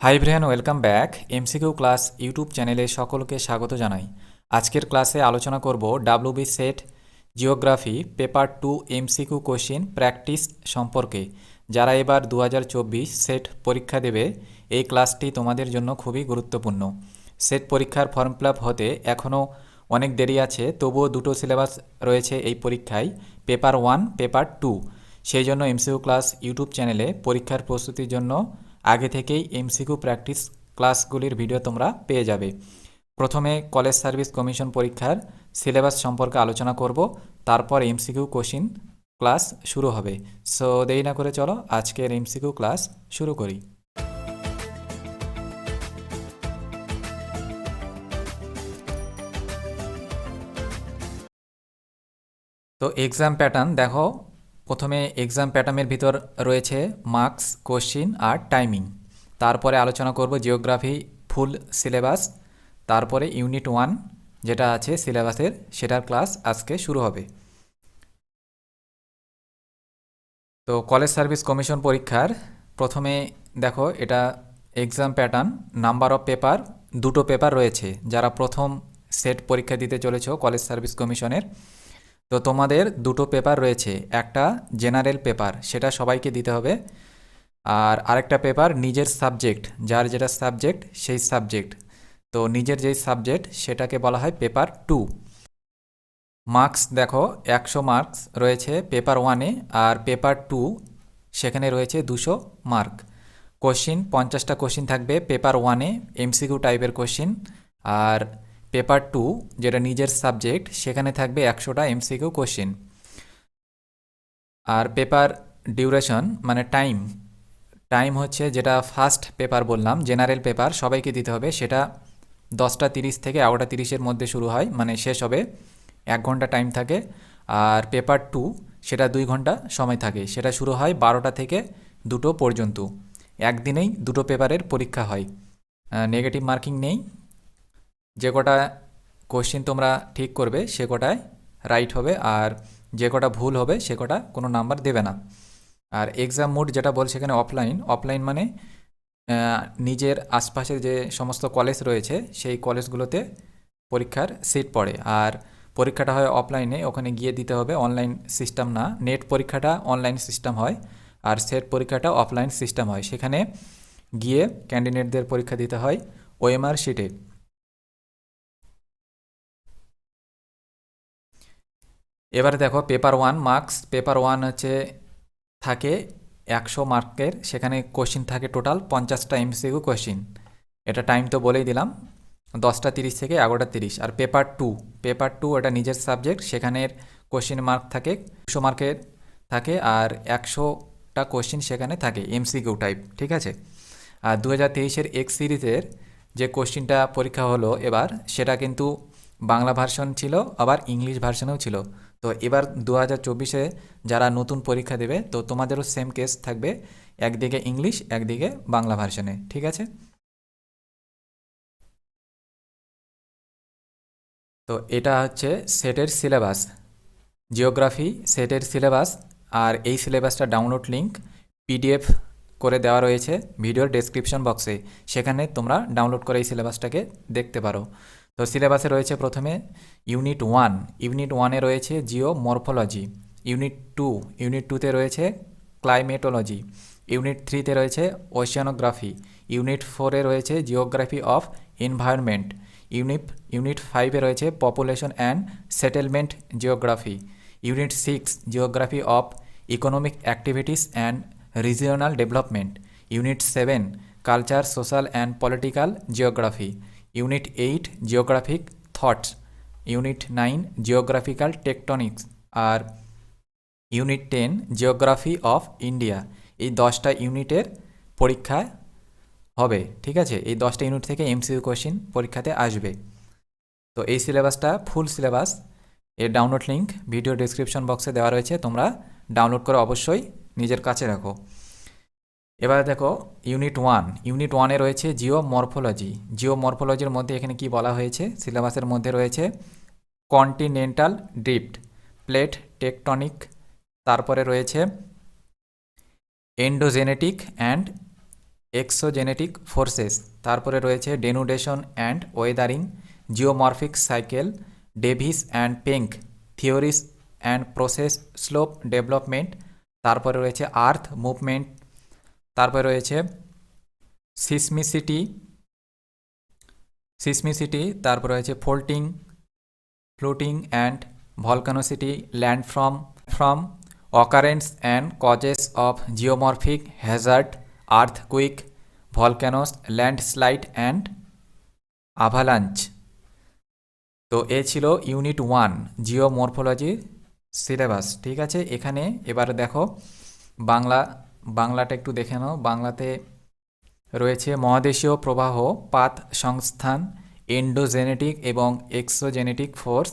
Hi friend welcome back. MCQ class YouTube চ্যানেলে সকলকে স্বাগত জানাই। আজকের ক্লাসে আলোচনা করব WB SET geography paper two MCQ question practice সম্পর্কে। যারা এবার দু হাজার চব্বিশ সেট পরীক্ষা দেবে, এই ক্লাসটি তোমাদের জন্য খুবই গুরুত্বপূর্ণ। সেট পরীক্ষার ফর্ম ফিল হতে এখনও অনেক দেরি আছে, তবুও দুটো সিলেবাস রয়েছে এই পরীক্ষায় পেপার ওয়ান পেপার টু সেই জন্য এমসিকিউ ক্লাস ইউটিউব চ্যানেলে পরীক্ষার প্রস্তুতির জন্য আগে থেকেই এমসিকিউ প্র্যাকটিস ক্লাসগুলির ভিডিও তোমরা পেয়ে যাবে। প্রথমে কলেজ সার্ভিস কমিশন পরীক্ষার সিলেবাস সম্পর্কে আলোচনা করব, তারপর এমসিকিউ কোশ্চিন ক্লাস শুরু হবে। সো দেরি না করে চলো, আজকের এমসিকিউ ক্লাস শুরু করি। তো এক্সাম প্যাটার্ন দেখো প্রথমে এক্সাম প্যাটার্নের ভিতর রয়েছে মার্কস কোশ্চিন আর টাইমিং তারপরে আলোচনা করব জিওগ্রাফি ফুল সিলেবাস তারপরে ইউনিট ওয়ান যেটা আছে সিলেবাসের সেটার ক্লাস আজকে শুরু হবে। তো কলেজ সার্ভিস কমিশন পরীক্ষার, প্রথমে দেখো এটা exam pattern number of paper দুটো পেপার রয়েছে। যারা প্রথম সেট পরীক্ষা দিতে চলেছ কলেজ সার্ভিস কমিশনের তো তোমাদের দুটো পেপার রয়েছে, একটা জেনারেল পেপার সেটা সবাইকে দিতে হবে, আর আরেকটা পেপার নিজের সাবজেক্ট যার যেটা সাবজেক্ট সেই সাবজেক্ট তো নিজের যেই সাবজেক্ট সেটাকে বলা হয় পেপার টু মার্কস দেখো, একশো মার্কস রয়েছে পেপার ওয়ানে আর পেপার টু সেখানে রয়েছে দুশো মার্ক কোশ্চিন পঞ্চাশটা কোশ্চিন থাকবে পেপার ওয়ানে এমসিকিউ টাইপের কোশ্চিন আর পেপার টু, যেটা নিজের সাবজেক্ট, সেখানে থাকবে একশোটা এমসিকিউ কোশ্চিন। আর পেপার ডিউরেশন মানে টাইম। টাইম হচ্ছে যেটা ফার্স্ট পেপার বললাম, জেনারেল পেপার, সবাইকে দিতে হবে। সেটা দশটা তিরিশ থেকে এগারোটা তিরিশের মধ্যে শুরু হয় মানে শেষ হবে। এক ঘণ্টা টাইম থাকে। আর পেপার টু, সেটা দুই ঘণ্টা সময় থাকে। সেটা শুরু হয় বারোটা থেকে দুটো পর্যন্ত। একদিনেই দুটো পেপারের পরীক্ষা হয়। নেগেটিভ মার্কিং নেই। যে কটা কোশ্চিন তোমরা ঠিক করবে, সে কটায় রাইট হবে আর যে কটা ভুল হবে, সে কটা কোনো নাম্বার দেবে না। আর এক্সাম মোড যেটা বলছে এখানে অফলাইন অফলাইন মানে নিজের আশপাশের যে সমস্ত কলেজ রয়েছে, সেই কলেজগুলোতে পরীক্ষার সিট পড়ে। আর পরীক্ষাটা হয় অফলাইনে ওখানে গিয়ে দিতে হবে অনলাইন সিস্টেম না। নেট পরীক্ষাটা অনলাইন সিস্টেম হয় আর সেট পরীক্ষাটা অফলাইন সিস্টেম হয়। সেখানে গিয়ে ক্যান্ডিডেটদের পরীক্ষা দিতে হয় ওএমআর শিটে এবারে দেখো paper one marks paper one হচ্ছে থাকে একশো মার্কের, সেখানে কোশ্চিন থাকে টোটাল পঞ্চাশটা এমসিকিউ কোশ্চিন এটা টাইম তো বলেই দিলাম, দশটা তিরিশ থেকে এগারোটা তিরিশ। আর পেপার টু পেপার টু এটা নিজের সাবজেক্ট সেখানের কোশ্চিন মার্ক থাকে দুশো মার্কের থাকে, আর একশোটা কোশ্চিন সেখানে থাকে এমসিকিউ টাইপ ঠিক আছে? আর দু হাজার তেইশের এক্স সিরিজের যে কোশ্চিনটা পরীক্ষা হলো এবার, সেটা কিন্তু বাংলা ভার্সন ছিল, আবার ইংলিশ ভার্সনেও ছিল। তো এবার দু হাজার চব্বিশে যারা নতুন পরীক্ষা দেবে, তো তোমাদেরও সেম কেস থাকবে। একদিকে ইংলিশ একদিকে বাংলা ভার্সনে ঠিক আছে? তো এটা হচ্ছে সেটের সিলেবাস জিওগ্রাফি সেটের সিলেবাস আর এই সিলেবাসটা ডাউনলোড লিঙ্ক পিডিএফ করে দেওয়া রয়েছে ভিডিওর ডেসক্রিপশন বক্সে সেখানে তোমরা ডাউনলোড করে এই সিলেবাসটাকে দেখতে পারো। তো সিলেবাসে রয়েছে প্রথমে ইউনিট ওয়ান, ইউনিট ওয়ানে রয়েছে geomorphology unit two, unit টুতে রয়েছে ক্লাইমেটোলজি, ইউনিট থ্রিতে রয়েছে ওশিয়ানোগ্রাফি, ইউনিট ফোরে রয়েছে geography of environment unit unit ফাইভে রয়েছে population and settlement geography, unit six, geography of economic activities and regional development, unit seven, culture, social and political geography unit eight, geographic thoughts. Unit nine, geographical tectonics. R unit ten, geography of India. এই দশটা ইউনিটের পরীক্ষা হবে, ঠিক আছে? এই দশটা unit থেকে এমসিইউ কোশ্চিন পরীক্ষাতে আসবে। তো এই সিলেবাসটা, ফুল সিলেবাস, এর ডাউনলোড লিঙ্ক ভিডিও ডিসক্রিপশন বক্সে দেওয়া রয়েছে। তোমরা ডাউনলোড করে অবশ্যই নিজের কাছে রাখো। এবার দেখো ইউনিট ওয়ান ইউনিট ওয়ানে রয়েছে জিও মরফোলজি জিও মরফোলজির মধ্যে এখানে কি বলা হয়েছে? সিলেবাসের মধ্যে রয়েছে কন্টিনেন্টাল ড্রিফট প্লেট টেকটনিক তারপরে রয়েছে এন্ডোজেনেটিক অ্যান্ড এক্সোজেনেটিক ফোর্সেস তারপরে রয়েছে denudation and weathering geomorphic cycle Davis and Penck theories and process slope development তারপরে রয়েছে আর্থ মুভমেন্ট তারপরে রয়েছে সিসমিসিটি সিসমিসিটি, তারপর রয়েছে faulting, floating and volcanicity, land from from occurrence and causes of geomorphic hazard, earthquake volcanoes landslide and avalanche. তো এ ছিল unit one, geomorphology syllabus, ঠিক আছে? এখানে এবার দেখো বাংলা বাংলাটা একটু দেখে নাও। বাংলাতে রয়েছে মহাদেশীয় প্রবাহ, পাত সংস্থান এন্ডোজেনেটিক এবং এক্সোজেনেটিক ফোর্স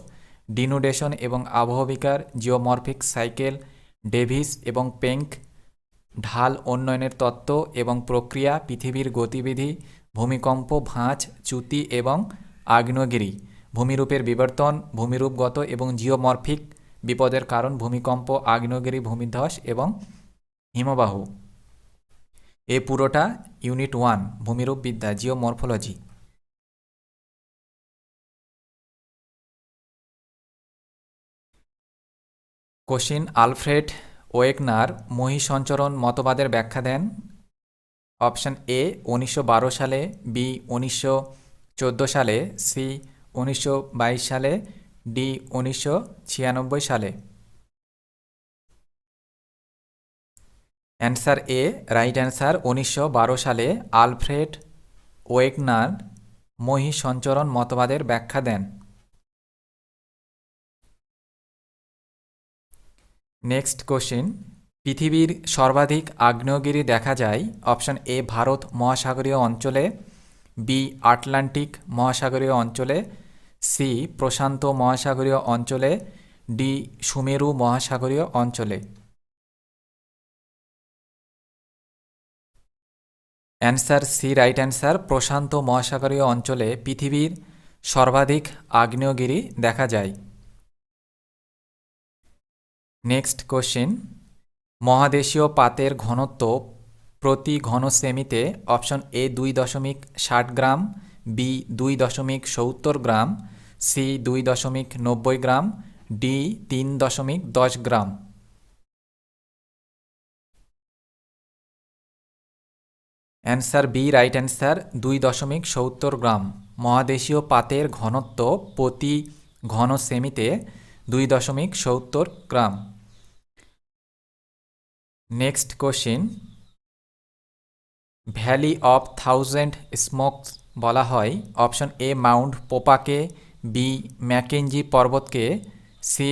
ডিনুডেশন এবং আবহবিকার জিওমরফিক সাইকেল ডেভিস এবং পেঙ্ক ঢাল উন্নয়নের তত্ত্ব এবং প্রক্রিয়া, পৃথিবীর গতিবিধি, ভূমিকম্প, ভাঁজ, চ্যুতি এবং আগ্নেয়গিরি, ভূমিরূপের বিবর্তন, ভূমিরূপগত এবং জিওমরফিক বিপদের কারণ, ভূমিকম্প, আগ্নেয়গিরি ভূমিধ্বস এবং হিমবাহ। এ পুরোটা ইউনিট ওয়ান, ভূমিরূপ বিদ্যা, জিওমরফোলজি। কোশিন আলফ্রেড ওয়েগনার মহিসঞ্চরণ মতবাদের ব্যাখ্যা দেন। অপশান এ, উনিশশো বারো সালে, বি, উনিশশো চোদ্দ সালে, সি, উনিশশো বাইশ সালে, ডি, উনিশশো ছিয়ানব্বই সালে। অ্যান্সার এ, রাইট অ্যান্সার উনিশশো বারো সালে আলফ্রেড ওয়েগনার মহিসঞ্চরণ মতবাদের ব্যাখ্যা দেন। নেক্সট কোশ্চিন, পৃথিবীর সর্বাধিক আগ্নেয়গিরি দেখা যায় অপশান এ, ভারত মহাসাগরীয় অঞ্চলে, বি, আটলান্টিক মহাসাগরীয় অঞ্চলে, সি, প্রশান্ত মহাসাগরীয় অঞ্চলে, ডি, সুমেরু মহাসাগরীয় অঞ্চলে। অ্যান্সার সি রাইট অ্যান্সার প্রশান্ত মহাসাগরীয় অঞ্চলে পৃথিবীর সর্বাধিক আগ্নেয়গিরি দেখা যায়। নেক্সট কোশ্চেন, মহাদেশীয় পাতের ঘনত্ব প্রতি ঘন সেমিতে অপশন এ দুই দশমিক ষাট গ্রাম, বি দুই দশমিক সত্তর গ্রাম, সি দুই দশমিক নব্বই গ্রাম, ডি তিন দশমিক দশ গ্রাম। অ্যান্সার বি, রাইট অ্যান্সার দুই দশমিক সত্তর গ্রাম। মহাদেশীয় পাতের ঘনত্ব প্রতি ঘন সেমিতে দুই দশমিক সত্তর গ্রাম। Next question. Valley of thousand smokes বলা হয়। অপশন এ, মাউন্ট পোপাকে, বি, ম্যাকেঞ্জি পর্বতকে, সি,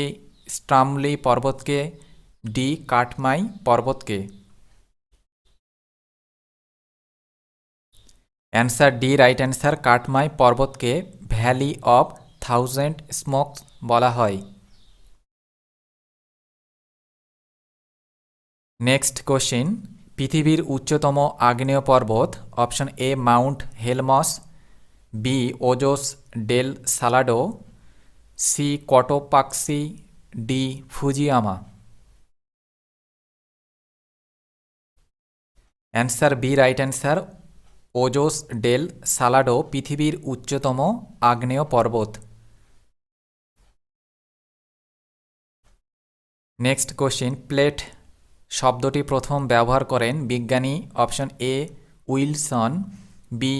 স্ট্রামলি পর্বতকে, D, Katmai পর্বতকে। Answer D, right answer Katmai পর্বতকে valley of thousand smokes বলা হয়। নেক্সট কোশ্চিন, পৃথিবীর উচ্চতম আগ্নেয় পর্বত, option A, Mount Helms, B, Ojos del Salado, C, Cotopaxi, D, Fujiyama. Answer B, right answer Ojos del Salado পৃথিবীর উচ্চতম আগ্নেয় পর্বত। নেক্সট কোশ্চিন, প্লেট শব্দটি প্রথম ব্যবহার করেন বিজ্ঞানী option A, Wilson, B,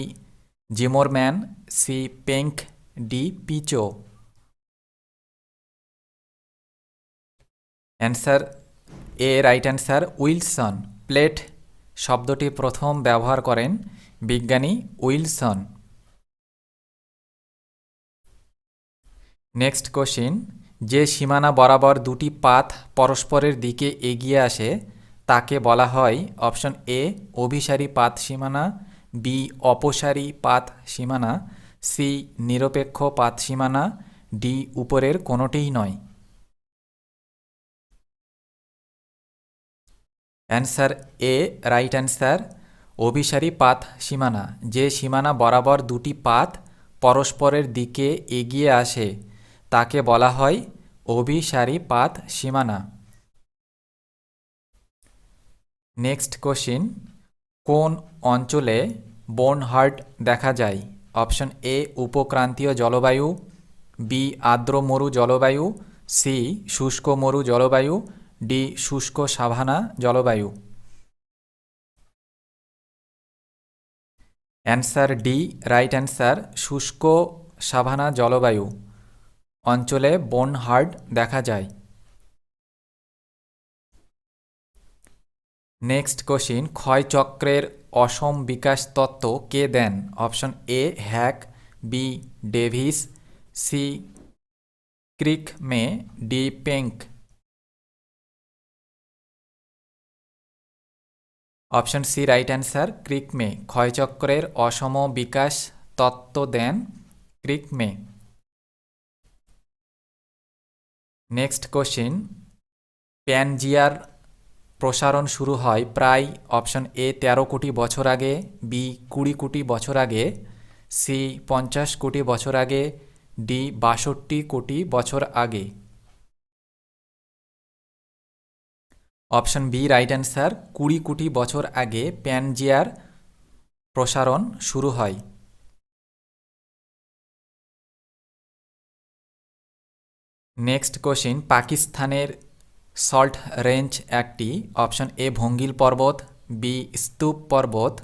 Zimmerman, C, Penck, D, Pichon. Answer, A, right answer, Wilson. Plate শব্দটি প্রথম ব্যবহার করেন বিজ্ঞানী উইলসন। নেক্সট কোশ্চিন, যে সীমানা বরাবর দুটি পাথ পরস্পরের দিকে এগিয়ে আসে, তাকে বলা হয় অপশন এ, অভিসারী পাত সীমানা, বি, অপসারী পাত সীমানা, সি, নিরপেক্ষ পাত সীমানা, ডি, উপরের কোনোটিই নয়। অ্যান্সার এ, রাইট অ্যান্সার অভিসারী পাত সীমানা, যে সীমানা বরাবর দুটি পাত পরস্পরের দিকে এগিয়ে আসে, তাকে বলা হয় অভিসারী পাত সীমানা। নেক্সট কোশ্চিন, কোন অঞ্চলে বোনহার্ট দেখা যায়? অপশন এ, উপক্রান্তীয় জলবায়ু, বি, আর্দ্র মরু জলবায়ু, সি, শুষ্ক মরু জলবায়ু, ডি, শুষ্ক সাভানা জলবায়ু। অ্যান্সার ডি, রাইট অ্যান্সার, শুষ্ক সাভানা জলবায়ু, অঞ্চলে বোনহার্ড দেখা যায়। নেক্সট কোশ্চিন ক্ষয়চক্রের অসম বিকাশ তত্ত্ব কে দেন? Option A, Hack, B, Davis, C Crickmay D, Penck. Option C right answer, Crickmay. ক্ষয়চক্রের অসম বিকাশ তত্ত্ব দেন ক্রিক মে। Next question. প্যানজিয়ার প্রসারণ শুরু হয় প্রায় অপশন এ তেরো কোটি বছর আগে, বি কুড়ি কোটি বছর আগে, সি পঞ্চাশ কোটি বছর আগে, ডি বাষট্টি কোটি বছর আগে। অপশন বি রাইট অ্যান্সার কুড়ি কোটি বছর আগে প্যানজিয়ার প্রসারণ শুরু হয়। নেক্সট কোশ্চিন পাকিস্তানের সল্ট রেঞ্জ একটি অপশন এ ভঙ্গিল পর্বত বি স্তূপ পর্বত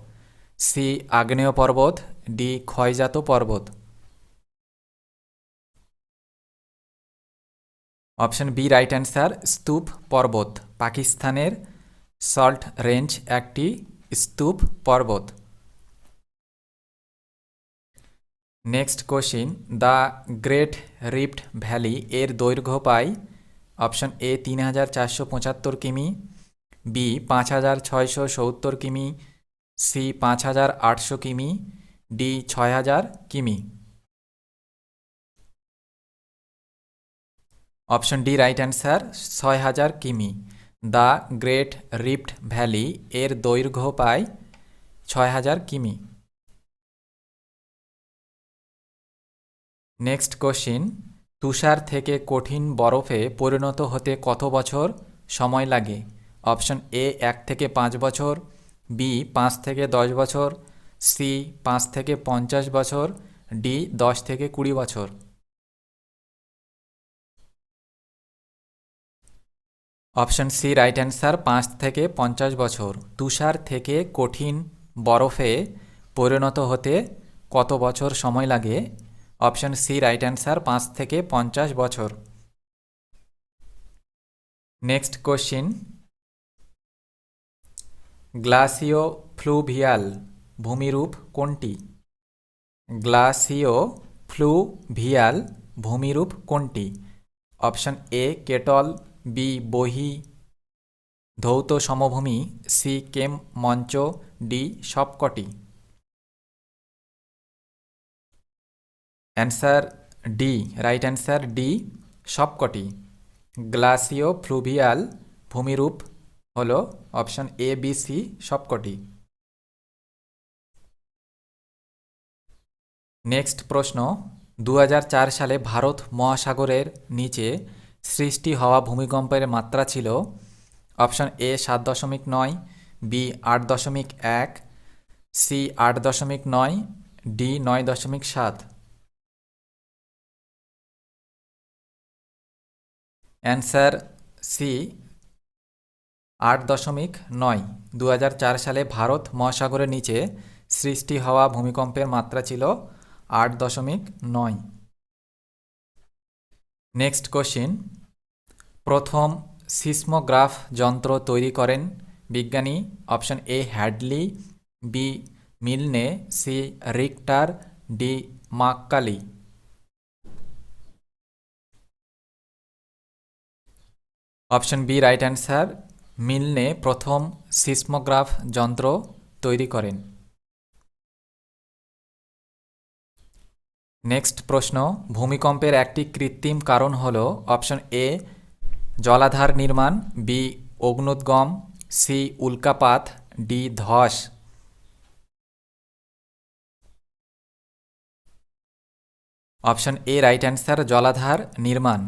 সি আগ্নেয় পর্বত ডি ক্ষয়জাত পর্বত। অপশন বি রাইট অ্যান্সার স্তূপ পর্বত। পাকিস্তানের সল্ট রেঞ্জ একটি স্তূপ পর্বত। Next question the great rift valley এর দৈর্ঘ্য পায় অপশন এ তিন হাজার চারশো পঁচাত্তর কিমি বি পাঁচ হাজার ছয়শো সত্তর কিমি সি পাঁচ হাজার আটশো কিমি ডি ছয় হাজার কিমি। অপশন ডি রাইট অ্যান্সার, ছয় হাজার কিমি। দ্য গ্রেট রিফট ভ্যালি এর দৈর্ঘ্য পায় ছয় হাজার কিমি। নেক্সট কোশ্চিন, তুষার থেকে কঠিন বরফে পরিণত হতে কত বছর সময় লাগে? অপশন এ, এক থেকে পাঁচ বছর, বি, পাঁচ থেকে দশ বছর, সি, পাঁচ থেকে পঞ্চাশ বছর, ডি, দশ থেকে কুড়ি বছর। অপশন সি রাইট অ্যান্সার পাঁচ থেকে পঞ্চাশ বছর। তুষার থেকে কঠিন বরফে পরিণত হতে কত বছর সময় লাগে? অপশন সি রাইট অ্যান্সার পাঁচ থেকে পঞ্চাশ বছর। নেক্সট কোশ্চিন গ্লাসিও ফ্লুভিয়াল ভূমিরূপ কোনটি? গ্লাসিও ফ্লুভিয়াল ভূমিরূপ কোনটি? অপশন এ, কেটল বি বহি ধৌত সমভূমি, সি কেম মঞ্চ, ডি সবকটি। Answer D, right answer D সবকটি। গ্লাসিও ফ্লুভিয়াল ভূমিরূপ হল অপশন এ, বি, সি সবকটি। নেক্সট প্রশ্ন দু হাজার চার সালে ভারত মহাসাগরের নিচে সৃষ্টি হওয়া ভূমিকম্পের মাত্রা ছিল অপশন এ সাত দশমিক নয়, বি আট দশমিক এক, সি আট দশমিক নয়, ডি নয় দশমিক সাত। অ্যান্সার সি আট দশমিক নয় দু সালে ভারত মহাসাগরের নিচে সৃষ্টি হওয়া ভূমিকম্পের মাত্রা ছিল আট দশমিক নয়। নেক্সট কোশ্চিন প্রথম সিসমোগ্রাফ যন্ত্র তৈরি করেন বিজ্ঞানী option A Hadley, B Milne, C Richter, D Mercalli. Option B right answer, Milne প্রথম সিসমোগ্রাফ যন্ত্র তৈরি করেন। নেক্সট প্রশ্ন, ভূমিকম্পের একটি কৃত্রিম কারণ হল অপশন এ জলাধার নির্মাণ বি অগ্নুদ্গম সি উল্কাপাত ডি ধস। অপশন এ রাইট অ্যান্সার জলাধার নির্মাণ।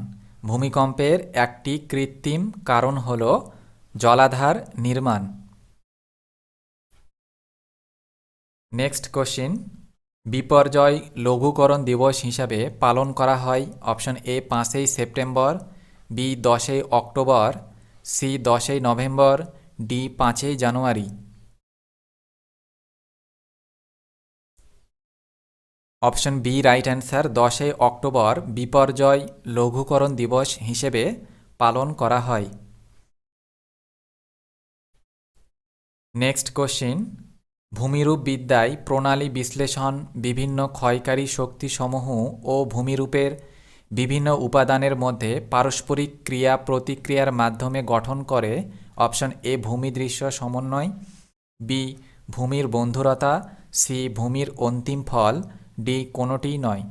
ভূমিকম্পের একটি কৃত্রিম কারণ হল জলাধার নির্মাণ। নেক্সট কোশ্চিন বিপর্যয় লঘুকরণ দিবস হিসাবে পালন করা হয় অপশন এ পাঁচই সেপ্টেম্বর, বি দশই অক্টোবর, সি দশই নভেম্বর, ডি পাঁচই January. Option B right answer, দশই অক্টোবর, বিপর্যয় লঘুকরণ দিবস হিসেবে পালন করা হয়। নেক্সট কোশ্চিন ভূমিরূপ বিদ্যায় প্রণালী বিশ্লেষণ, বিভিন্ন ক্ষয়কারী শক্তিসমূহ ও ভূমিরূপের বিভিন্ন উপাদানের মধ্যে পারস্পরিক ক্রিয়া প্রতিক্রিয়ার মাধ্যমে গঠন করে অপশন এ ভূমিদৃশ্য সমন্বয়, বি ভূমির বন্ধুরতা, সি ভূমির অন্তিম ফল, ডি কোনোটিই নয়।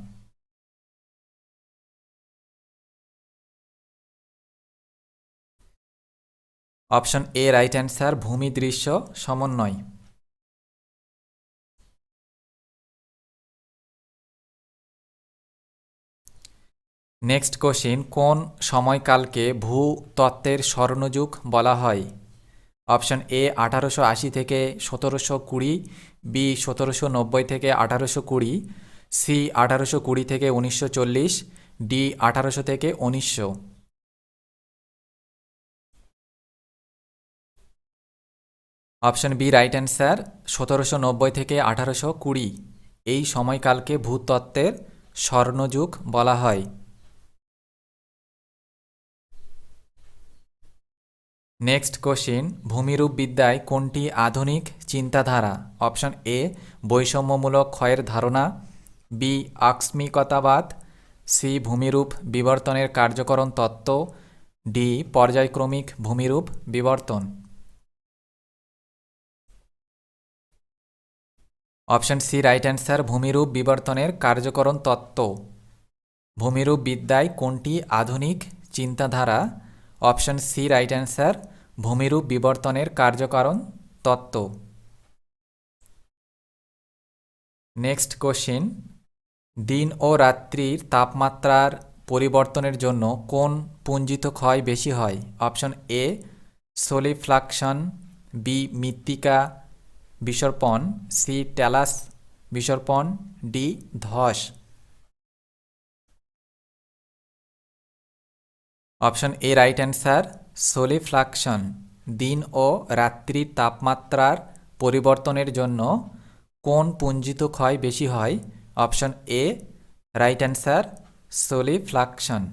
অপশন এ রাইট অ্যান্সার ভূমিদৃশ্য সমন্বয়। নেক্সট কোশ্চিন কোন সময়কালকে ভূতত্ত্বের স্বর্ণযুগ বলা হয়? অপশন এ আঠারোশো আশি থেকে সতেরোশো কুড়ি বি সতেরোশো নব্বই থেকে আঠারোশো কুড়ি সি আঠারোশো কুড়ি থেকে উনিশশো চল্লিশ ডি আঠারোশো থেকে উনিশশো। অপশন বি রাইট অ্যান্সার সতেরোশো নব্বই থেকে আঠারোশো কুড়ি। এই সময়কালকে ভূতত্ত্বের স্বর্ণযুগ বলা হয়। নেক্সট কোশ্চিন ভূমিরূপ বিদ্যায় কোনটি আধুনিক চিন্তাধারা? অপশন এ বৈষম্যমূলক ক্ষয়ের ধারণা। বি আকস্মিকতাবাদ। সি ভূমিরূপ বিবর্তনের কার্যকরণ তত্ত্ব। ডি পর্যায়ক্রমিক ভূমিরূপ বিবর্তন। অপশন সি রাইট অ্যান্সার ভূমিরূপ বিবর্তনের কার্যকরণ তত্ত্ব। ভূমিরূপ বিদ্যায় কোনটি আধুনিক চিন্তাধারা? অপশন সি রাইট অ্যান্সার ভূমিরূপ বিবর্তনের কার্যকারণ তত্ত্ব। নেক্সট কোশ্চিন, দিন ও রাত্রির তাপমাত্রার পরিবর্তনের জন্য কোন পুঞ্জিত ক্ষয় বেশি হয়? অপশন এ, সোলিফ্লাকশন, বি, মৃত্তিকা বিসর্পণ, সি, ট্যালাস বিসর্পণ, ডি, ধস। Option A, right answer solifluction, দিন ও রাত্রির তাপমাত্রার পরিবর্তনের জন্য কোন পুঞ্জিত ক্ষয় বেশি হয়? Option A, right answer, solifluction.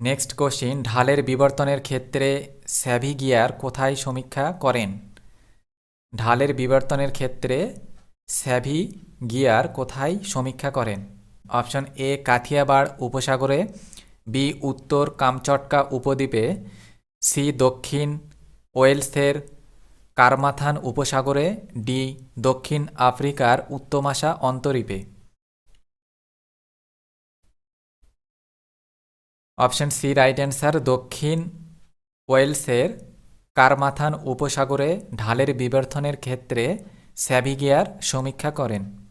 Next question, ঢালের বিবর্তনের ক্ষেত্রে স্যাভিগিয়ার কোথায় সমীক্ষা করেন? ঢালের বিবর্তনের ক্ষেত্রে স্যাভি গিয়ার কোথায় সমীক্ষা করেন? অপশন এ, কাথিয়াবাড় উপসাগরে, বি, উত্তর কামচটকা উপদ্বীপে, সি, দক্ষিণ ওয়েলসের কারমাথান উপসাগরে, ডি, দক্ষিণ আফ্রিকার উত্তমাশা অন্তরীপে। অপশন সি, রাইট অ্যান্সার, দক্ষিণ ওয়েলসের কারমাথান উপসাগরে ঢালের বিবর্তনের ক্ষেত্রে স্যাভিগিয়ার সমীক্ষা করেন।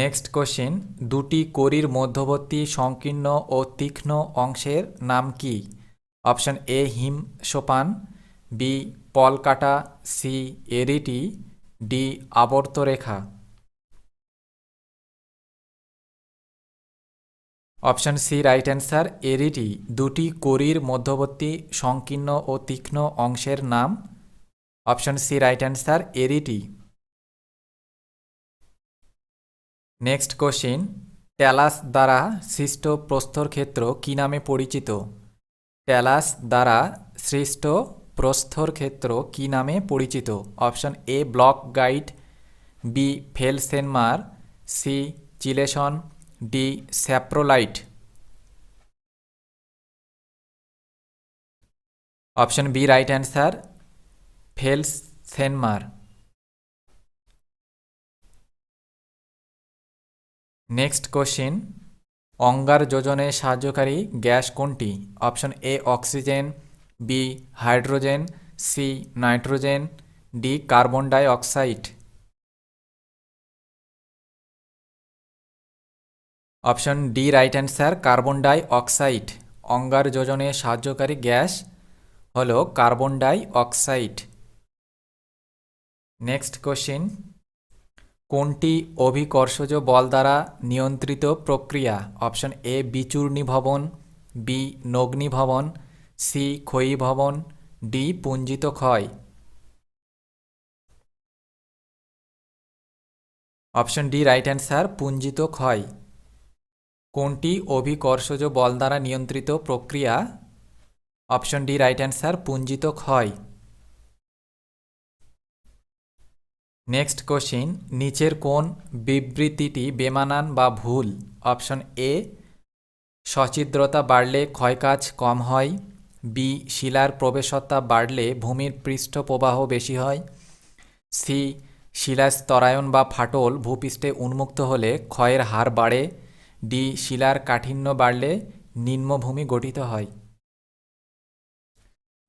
নেক্সট কোশ্চিন দুটি করির মধ্যবর্তী, সংকীর্ণ ও তীক্ষ্ণ অংশের নাম কি? অপশন এ হিম সোপান বি পলকাটা C arete D আবর্তরেখা। Option C right answer arete, দুটি করির মধ্যবর্তী, সংকীর্ণ ও তীক্ষ্ণ অংশের নাম। Option C right answer arete. Next question talus দ্বারা সৃষ্ট প্রস্তর ক্ষেত্র কী নামে পরিচিত? ট্যালাস দ্বারা সৃষ্ট প্রস্তর ক্ষেত্র কী নামে পরিচিত? Option A block guide B felsenmeer C chelation D saprolite option B right answer felsenmeer next question অঙ্গার যোজনে সাহায্যকারী গ্যাস কোনটি? Option A oxygen B hydrogen C nitrogen D carbon dioxide option D right answer carbon dioxide অঙ্গার যোজনে সাহায্যকারী gas হলো carbon dioxide next question কোনটি অভিকর্ষজ বল দ্বারা নিয়ন্ত্রিত প্রক্রিয়া? অপশন এ, বিচূর্ণী ভবন, বি, নগ্নি ভবন, সি, ক্ষয়ী ভবন, ডি, পুঞ্জিত ক্ষয়। অপশন ডি, রাইট অ্যান্সার, পুঞ্জিত ক্ষয়। কোনটি অভিকর্ষজ বল দ্বারা নিয়ন্ত্রিত প্রক্রিয়া? অপশন ডি, রাইট অ্যান্সার, পুঞ্জিত ক্ষয়। নেক্সট কোশ্চিন নিচের কোন বিবৃতিটি বেমানান বা ভুল? অপশন এ সচিদ্রতা বাড়লে ক্ষয়কাজ কম হয়। বি শিলার প্রবেশতা বাড়লে ভূমির পৃষ্ঠ প্রবাহ বেশি হয়। সি শিলার স্তরায়ন বা ফাটল ভূপৃষ্ঠে উন্মুক্ত হলে ক্ষয়ের হার বাড়ে। ডি শিলার কাঠিন্য বাড়লে নিম্নভূমি গঠিত হয়।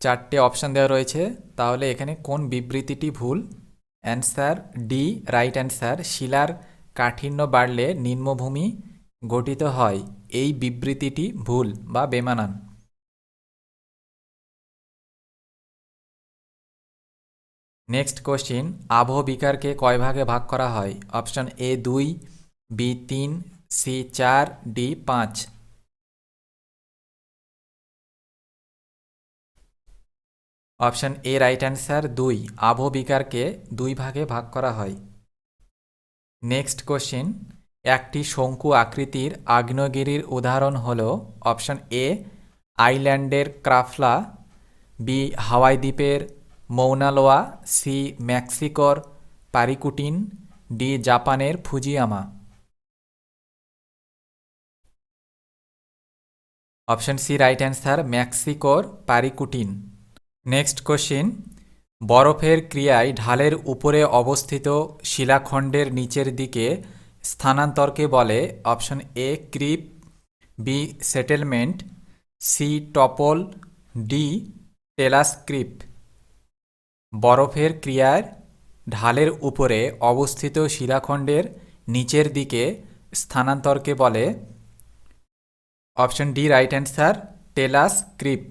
চারটে অপশান দেওয়া রয়েছে। তাহলে এখানে কোন বিবৃতিটি ভুল? অ্যান্সার ডি, রাইট অ্যান্সার, শিলার কাঠিন্য বাড়লে নিম্নভূমি গঠিত হয়। এই বিবৃতিটি ভুল বা বেমানান। নেক্সট কোশ্চিন, আবহ বিকারকে কয় ভাগে ভাগ করা হয়? অপশন এ দুই, বি তিন, সি চার, ডি পাঁচ। অপশন এ রাইট অ্যান্সার দুই। আবহ বিকারকে দুই ভাগে ভাগ করা হয়। নেক্সট কোশ্চিন, একটি শঙ্কু আকৃতির আগ্নেয়গিরির উদাহরণ হল অপশন এ, আইল্যান্ডের ক্রাফলা, বি, হাওয়াই দ্বীপের মৌনালোয়া, সি, মেক্সিকোর পারিকুটিন, ডি, জাপানের Fujiyama. Option C right answer মেক্সিকোর পারিকুটিন। নেক্সট কোশ্চিন বরফের ক্রিয়ায় ঢালের উপরে অবস্থিত শিলাখণ্ডের নিচের দিকে স্থানান্তরকে বলে option A creep B settlement C topple D talus creep. বরফের ক্রিয়ার ঢালের উপরে অবস্থিত শিলাখণ্ডের নিচের দিকে স্থানান্তরকে বলে option D right answer talus creep.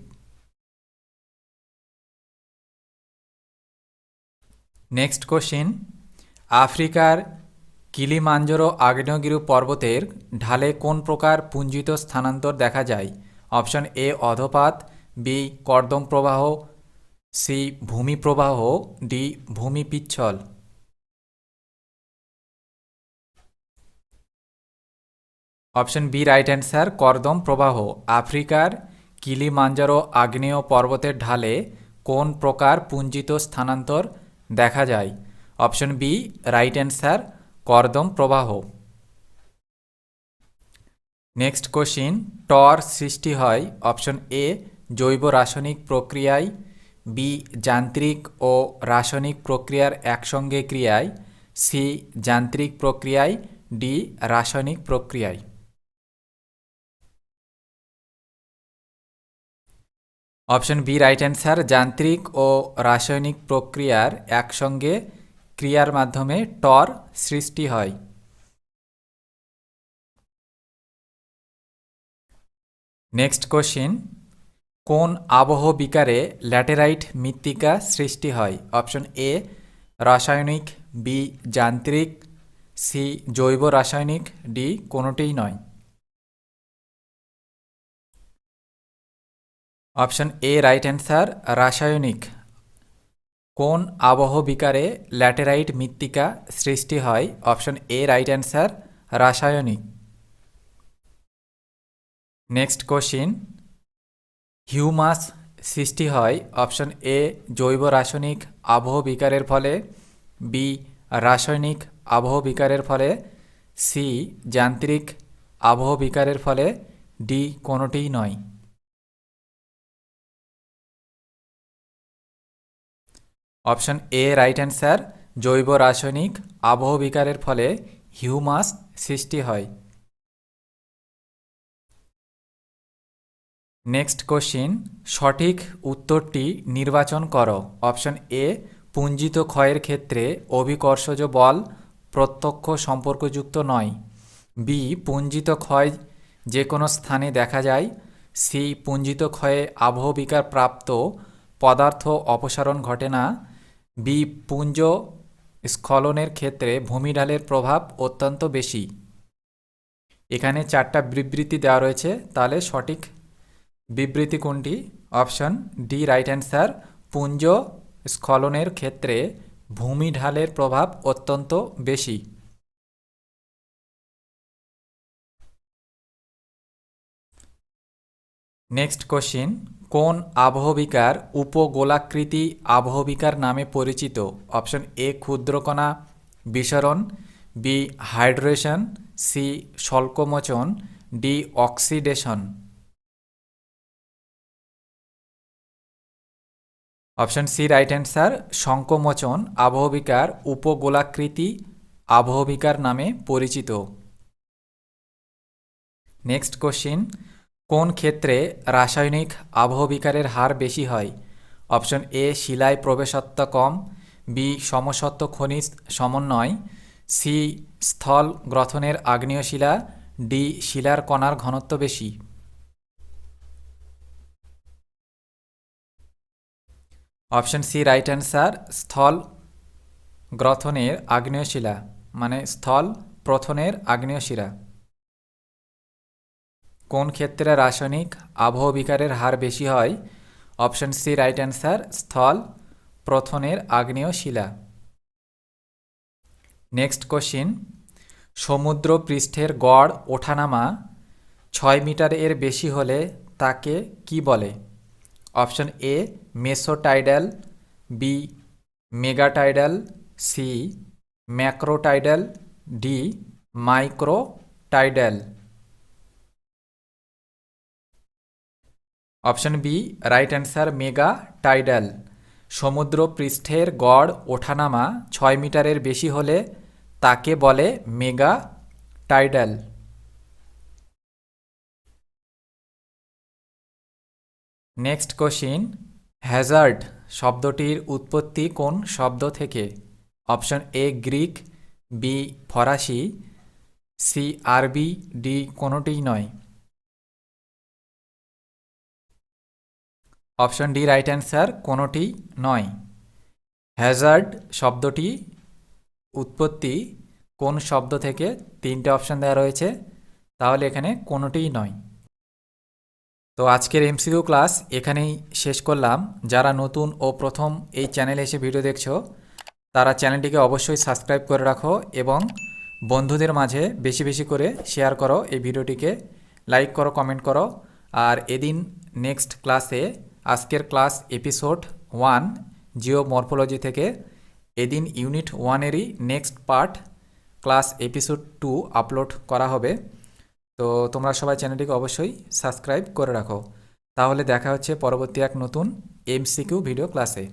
Next question আফ্রিকার কিলিমাঞ্জরো আগ্নেয়গিরি পর্বতের ঢালে কোন প্রকার পুঞ্জিত স্থানান্তর দেখা যায়? অপশন এ অধপাত বি কর্দম প্রবাহ সি ভূমি প্রবাহ ডি ভূমি পিচ্ছল। অপশন বি রাইট অ্যান্সার কর্দম প্রবাহ। আফ্রিকার কিলিমাঞ্জারো আগ্নেয় পর্বতের ঢালে কোন প্রকার পুঞ্জিত স্থানান্তর দেখা যায়। অপশন বি রাইট অ্যান্সার কর্দম প্রবাহ। নেক্সট কোশ্চিন টর সৃষ্টি হয়। অপশন এ জৈব রাসায়নিক প্রক্রিয়ায়। বি যান্ত্রিক ও রাসায়নিক প্রক্রিয়ার একসঙ্গে ক্রিয়ায়। সি যান্ত্রিক প্রক্রিয়ায়। ডি রাসায়নিক প্রক্রিয়ায়। অপশন বি রাইট অ্যান্সার যান্ত্রিক ও রাসায়নিক প্রক্রিয়ার একসঙ্গে ক্রিয়ার মাধ্যমে টর সৃষ্টি হয়। নেক্সট কোশ্চিন কোন আবহ বিকারে ল্যাটেরাইট মৃত্তিকা সৃষ্টি হয়? অপশন এ রাসায়নিক বি যান্ত্রিক সি জৈব রাসায়নিক ডি কোনোটিই নয়। অপশন এ রাইট অ্যান্সার রাসায়নিক। কোন আবহ বিকারে ল্যাটেরাইট মৃত্তিকা সৃষ্টি হয়? অপশন এ রাইট অ্যান্সার রাসায়নিক। Next question. হিউমাস সৃষ্টি হয়? অপশন এ, জৈব রাসায়নিক আবহ বিকারের ফলে। বি, রাসায়নিক আবহ বিকারের ফলে। সি, যান্ত্রিক আবহ বিকারের ফলে। ডি, কোনোটিই নয়। অপশন এ রাইট অ্যান্সার জৈব রাসায়নিক আবহ বিকারের ফলে হিউমাস সৃষ্টি হয়। নেক্সট কোশ্চিন সঠিক উত্তরটি নির্বাচন করো। অপশন এ, পুঞ্জিত ক্ষয়ের ক্ষেত্রে অভিকর্ষজ বল প্রত্যক্ষ সম্পর্কযুক্ত নয়। বি পুঞ্জিত ক্ষয় যে কোনো স্থানে দেখা যায়। সি পুঞ্জিত ক্ষয়ে আবহবিকার প্রাপ্ত পদার্থ অপসারণ ঘটে না। বি পুঞ্জ স্খলনের ক্ষেত্রে ভূমিঢালের প্রভাব অত্যন্ত বেশি। এখানে চারটা বিবৃতি দেওয়া রয়েছে। তাহলে সঠিক বিবৃতি কোনটি? অপশন ডি রাইট অ্যান্সার, পুঞ্জ স্খলনের ক্ষেত্রে ভূমিঢালের প্রভাব অত্যন্ত বেশি। নেক্সট কোশ্চিন কোন আবহবিকার উপগোলাকৃতি আবহবিকার নামে পরিচিত? অপশন এ, ক্ষুদ্রকণা, বিসরণ, B, hydration, C, স্বল্পমোচন, D, oxidation. Option C, right answer, শঙ্কমোচন, আবহবিকার উপগোলাকৃতি আবহবিকার নামে পরিচিত। নেক্সট কোশ্চিন কোন ক্ষেত্রে রাসায়নিক আবহবিকারের হার বেশি হয়? অপশন এ, শিলায় প্রবেশত্ব কম, বি, সমসত্ব খনিজ সমন্বয়, সি, স্থল গ্রথনের আগ্নেয় শিলা, ডি, শিলার কণার ঘনত্ব বেশি। অপশন সি, রাইট অ্যান্সার, স্থল গ্রথনের আগ্নেয় শিলা মানে স্থল প্রথনের আগ্নেয় শিলা। কোন ক্ষেত্রে রাসায়নিক আবহবিকারের হার বেশি হয়? অপশন সি রাইট অ্যান্সার, স্থল, প্রথনের আগ্নেয় শিলা। নেক্সট কোশ্চিন, সমুদ্র পৃষ্ঠের গড় ওঠানামা ছয় মিটার এর বেশি হলে তাকে কি বলে? Option A, mesotidal, B, megatidal, C, macrotidal, D, microtidal. Option B right answer megatidal সমুদ্র পৃষ্ঠের গড় ওঠানামা ছয় মিটারের বেশি হলে তাকে বলে megatidal next question hazard শব্দটির উৎপত্তি কোন শব্দ থেকে? অপশন এ গ্রিক বি ফরাসি সি আরবি ডি কোনোটিই নয়। অপশন ডি রাইট অ্যান্সার কোনোটি নয়। হ্যাজার্ড শব্দটি উৎপত্তি কোন শব্দ থেকে তিনটে অপশন দেওয়া রয়েছে, তাহলে এখানে কোনোটিই নয়। তো আজকের এমসিকিউ ক্লাস এখানেই শেষ করলাম। যারা নতুন ও প্রথম এই চ্যানেলে এসে ভিডিও দেখছ, তারা চ্যানেলটিকে অবশ্যই সাবস্ক্রাইব করে রাখো এবং বন্ধুদের মাঝে বেশি বেশি করে শেয়ার করো এই ভিডিওটিকে লাইক করো কমেন্ট করো। আর এদিন নেক্সট ক্লাসে আজকের class episode one geomorphology থেকে। এদিন unit ওয়ানেরই next part, class episode two upload করা হবে। তো তোমরা সবাই চ্যানেলটিকে অবশ্যই সাবস্ক্রাইব করে রাখো। তাহলে দেখা হচ্ছে পরবর্তী এক নতুন এমসিকিউ ভিডিও ক্লাসে।